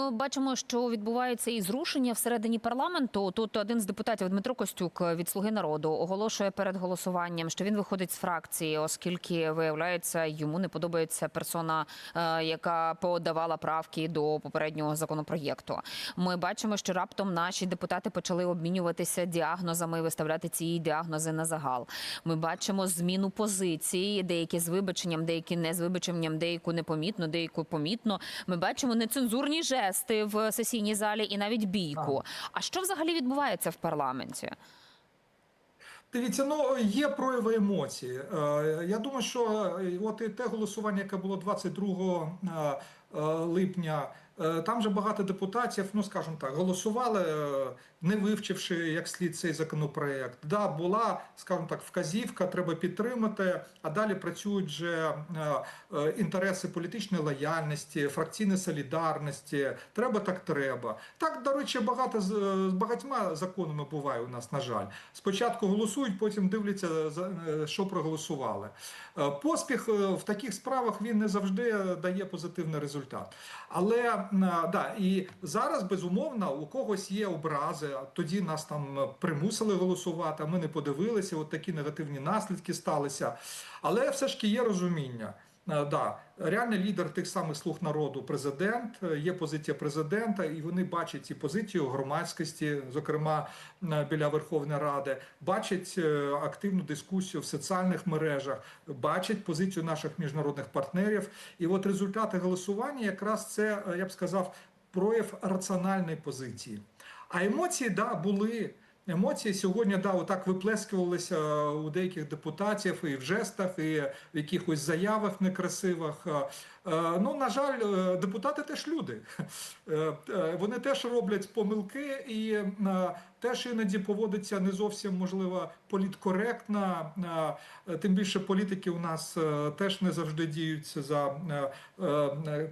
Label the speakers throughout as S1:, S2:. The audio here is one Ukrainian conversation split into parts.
S1: Ми бачимо, що відбувається і зрушення всередині парламенту. Тут один з депутатів Дмитро Костюк від Слуги народу оголошує перед голосуванням, що він виходить з фракції, оскільки виявляється, йому не подобається персона, е, яка подавала правки до попереднього законопроєкту. Ми бачимо, що раптом наші депутати почали обмінюватися діагнозами, виставляти ці діагнози на загал. Ми бачимо зміну позиції, деякі з вибаченням, деякі не з вибаченням, деяку непомітно, деяку помітно. Ми бачимо нецензурні жести в сесійній залі і навіть бійку. А що взагалі відбувається в парламенті?
S2: Дивіться, ну є прояви емоцій. Е, Я думаю, що е, от і те голосування, яке було 22 е, липня, там же багато депутатів, ну скажімо так, голосували, е, не вивчивши як слід цей законопроект. Да, була, скажімо так, вказівка, треба підтримати, а далі працюють вже е, е, інтереси політичної лояльності, фракційної солідарності. Треба так треба. Так, до речі, багато з багатьма законами буває у нас, на жаль. Спочатку голосують, потім дивляться, е, що проголосували. Е, Поспіх е, в таких справах він не завжди дає позитивний результат. Але е, да, і зараз, безумовно, у когось є образи. Тоді нас там примусили голосувати, ми не подивилися. От такі негативні наслідки сталися. Але все ж таки є розуміння. Е, Да, реальний лідер тих самих слуг народу, президент, е, є позиція президента, і вони бачать ці позиції у громадськості, зокрема е, біля Верховної Ради, бачать активну дискусію в соціальних мережах, бачать позицію наших міжнародних партнерів. І от результати голосування якраз це, я б сказав, прояв раціональної позиції. А емоції, да, були. Емоції сьогодні да, отак виплескувалися у деяких депутатів і в жестах, і в якихось заявах некрасивих. Е, е, Ну, на жаль, е, депутати теж люди. Е, е, Вони теж роблять помилки і е, теж іноді поводяться не зовсім можливо політкоректно. Е, Тим більше політики у нас е, теж не завжди діються за е, е,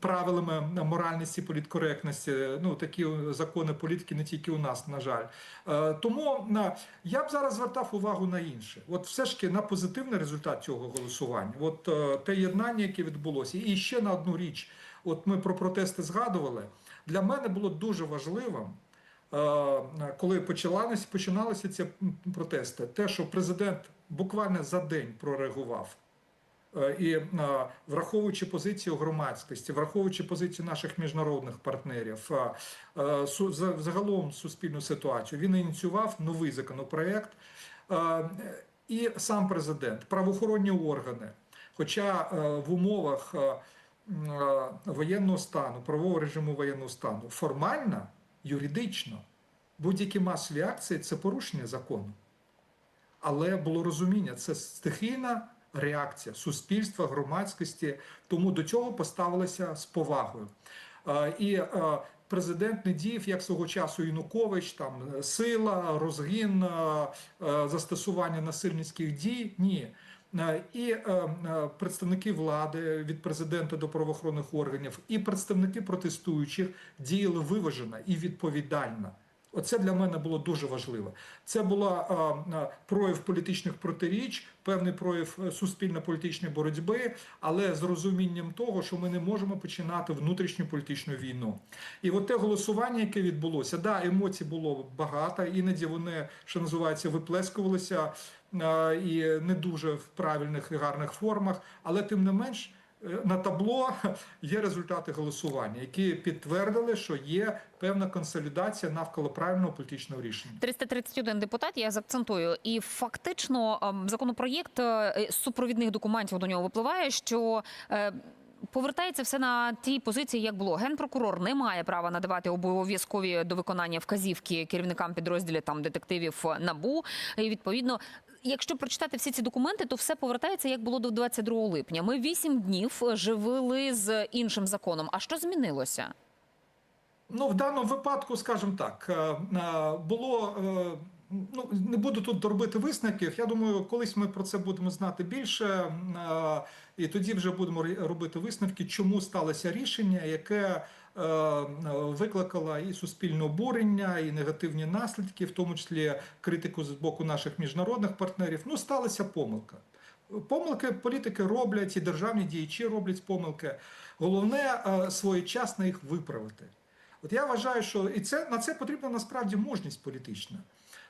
S2: правилами моральності, політкоректності. Ну такі закони політики не тільки у нас, на жаль. Е, Тому я б зараз звертав увагу на інше. От все ж таки на позитивний результат цього голосування. От е, те єднання, яке відбулося, і ще на одну річ. От ми про протести згадували. Для мене було дуже важливим. е, Коли почалися, починалися ці протести, те, що президент буквально за день прореагував І е, враховуючи позицію громадськості, враховуючи позицію наших міжнародних партнерів, е, е, загалом суспільну ситуацію, він ініціював новий законопроект. Е, І сам президент, правоохоронні органи. Хоча е, в умовах е, е, воєнного стану, правового режиму воєнного стану, формально, юридично, будь-які масові акції це порушення закону але було розуміння, це стихійна реакція суспільства, громадськості, тому до цього поставилися з повагою. Е, І е, президент не діяв як свого часу Янукович, там е, сила, розгін, застосування насильницьких дій. Ні. І представники влади від президента до правоохоронних органів, і представники протестуючих діяли виважено і відповідально. Оце для мене було дуже важливо. Це була прояв політичних протиріч, певний прояв е, суспільно-політичної боротьби, але з розумінням того, що ми не можемо починати внутрішню політичну війну. І от те голосування, яке відбулося, да, емоцій було багато, іноді вони, що називається, виплескувалися і не дуже в правильних і гарних формах, але тим не менш. Е, На табло є результати голосування, які підтвердили, що є певна консолідація навколо правильного політичного рішення.
S1: 331 депутат, я заакцентую. І фактично ем, законопроєкт е, супровідних документів до нього випливає, що е, повертається все на тій позиції, як було. Генпрокурор не має права надавати обов'язкові до виконання вказівки керівникам підрозділів там детективів набу. І відповідно. Якщо прочитати всі ці документи, то все повертається як було до 22 липня. Ми вісім днів живили з іншим законом. А що змінилося?
S2: Ну, в даному випадку, скажімо так, е, е, було. е, Ну, не буду тут робити висновків. Я думаю, колись ми про це будемо знати більше, е, і тоді вже будемо робити висновки, чому сталося рішення, яке е, викликало і суспільне обурення, і негативні наслідки, в тому числі критику з боку наших міжнародних партнерів. Ну, сталася помилка. Помилки політики роблять, і державні діячі роблять помилки. Головне е, своєчасно їх виправити. От я вважаю, що і це на це потрібна насправді мужність політична.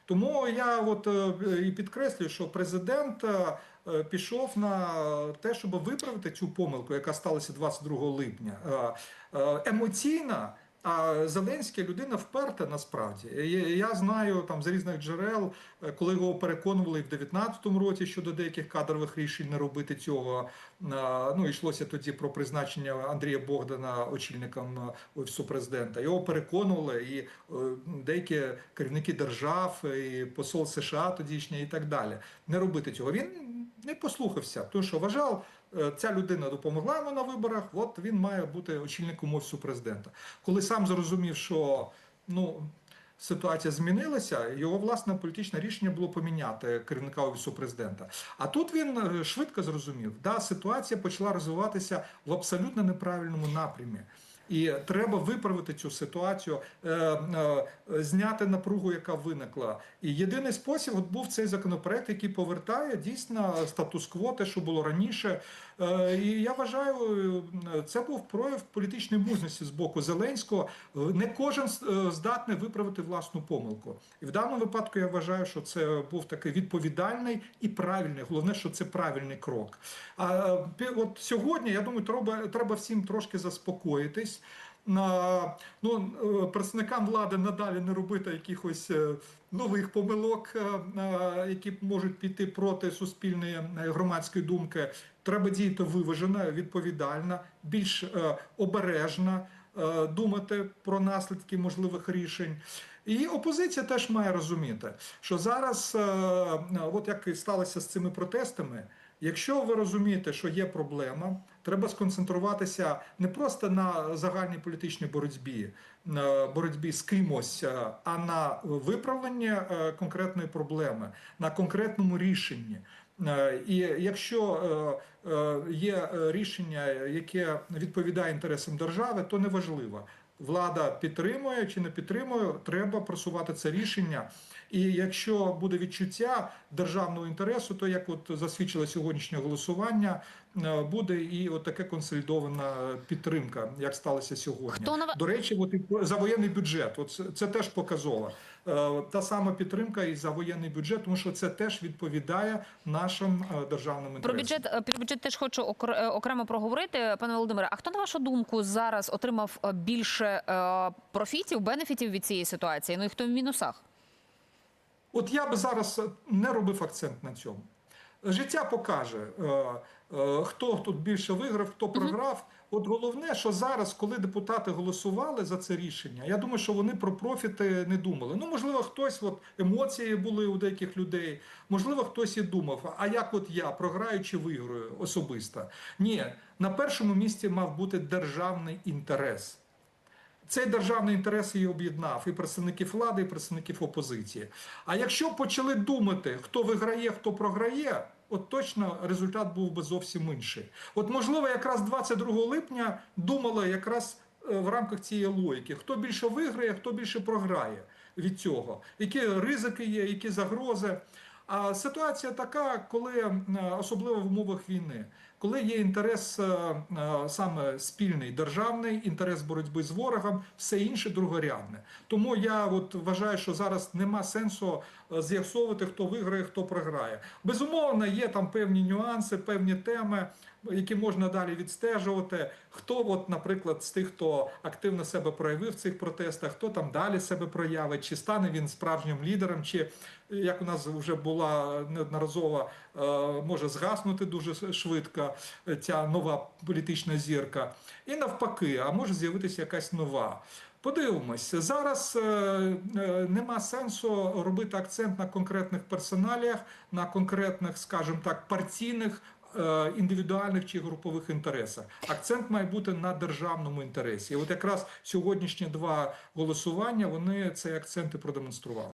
S2: Тому я от е, і підкреслюю, що президент е, е, пішов на те, щоб виправити цю помилку, яка сталася 22 липня. Емоційна. А Зеленський людина вперта насправді. Я знаю там з різних джерел, е, коли його переконували в 19-му році щодо деяких кадрових рішень не робити цього. Е, Ну йшлося тоді про призначення Андрія Богдана очільником е, офісу президента. Його переконували і деякі керівники держав, і посол США тодішній, і так далі. Не робити цього. Він не послухався, тому що вважав. Е, Ця людина допомогла йому на виборах. От він має бути очільником офісу президента. Коли сам зрозумів, що ну ситуація змінилася, його власне політичне рішення було поміняти керівника офісу президента. А тут він е, швидко зрозумів, да, ситуація почала розвиватися в абсолютно неправильному напрямі. І треба виправити цю ситуацію, е, е, зняти напругу, яка виникла. І єдиний спосіб от був цей законопроект, який повертає дійсно статус-кво, те, що було раніше. Е, і я вважаю, це був прояв політичної мужності з боку Зеленського. Не кожен здатний виправити власну помилку. І в даному випадку я вважаю, що це був такий відповідальний і правильний. Головне, що це правильний крок. А от сьогодні я думаю, треба, треба всім трошки заспокоїтись. На, ну, е, представникам влади надалі не робити якихось е, нових помилок, е, які можуть піти проти суспільної громадської думки. Треба діяти виважено, відповідально, більш обережно думати про наслідки можливих рішень. І опозиція теж має розуміти, що зараз, от як і сталося з цими протестами, якщо ви розумієте, що є проблема, треба сконцентруватися не просто на загальній політичній боротьбі, е, боротьбі з кимось, е, а на виправленні е, конкретної проблеми, на конкретному рішенні. І якщо є рішення, яке відповідає інтересам держави, то неважливо. Влада підтримує чи не підтримує, треба просувати це рішення. І якщо буде відчуття державного інтересу, то як от засвідчило сьогоднішнє голосування, буде і от така консолідована підтримка, як сталося сьогодні.
S1: Хто на ва-
S2: До речі, от і за воєнний бюджет, от це, теж показово. Е, Та сама підтримка і за воєнний бюджет, тому що це теж відповідає нашим е, державним інтересам.
S1: Про бюджет е, про бюджет теж хочу е, окремо проговорити, пане Володимире. А хто на вашу думку зараз отримав е, більше е, профітів, бенефітів від цієї ситуації? Ну і хто в мінусах?
S2: От я би зараз не робив акцент на цьому. Життя покаже, е, е, хто тут більше виграв, хто програв. От головне, що зараз, коли депутати голосували за це рішення, я думаю, що вони про профіти не думали. Ну, можливо, хтось, от емоції були у деяких людей, можливо, хтось і думав, а як от я програю чи виграю особисто? Ні, на першому місці мав бути державний інтерес. Цей державний інтерес її об'єднав і представників влади, і представників опозиції. А якщо почали думати, хто виграє, хто програє, от точно результат був би зовсім інший. От можливо, якраз 22 липня думали якраз е, в рамках цієї логіки, хто більше виграє, хто більше програє від цього, які ризики є, які загрози. А ситуація така, коли особливо в умовах війни, коли є інтерес е, е, саме спільний державний, інтерес боротьби з ворогом, все інше другорядне. Тому я от вважаю, що зараз нема сенсу е, з'ясовувати, хто виграє, хто програє. Безумовно, є там певні нюанси, певні теми. Які можна далі відстежувати, хто, от, наприклад, з тих, хто активно себе проявив в цих протестах, хто там далі себе проявить, чи стане він справжнім лідером, чи як у нас вже була неодноразово, е, може згаснути дуже швидко е, ця нова політична зірка, і навпаки, а може з'явитися якась нова. Подивимось, зараз е, е, нема сенсу робити акцент на конкретних персоналіях, на конкретних, скажімо так, партійних. Е, Індивідуальних чи групових інтересах акцент має бути на державному інтересі. І от якраз сьогоднішні два голосування вони цей акцент і продемонстрували.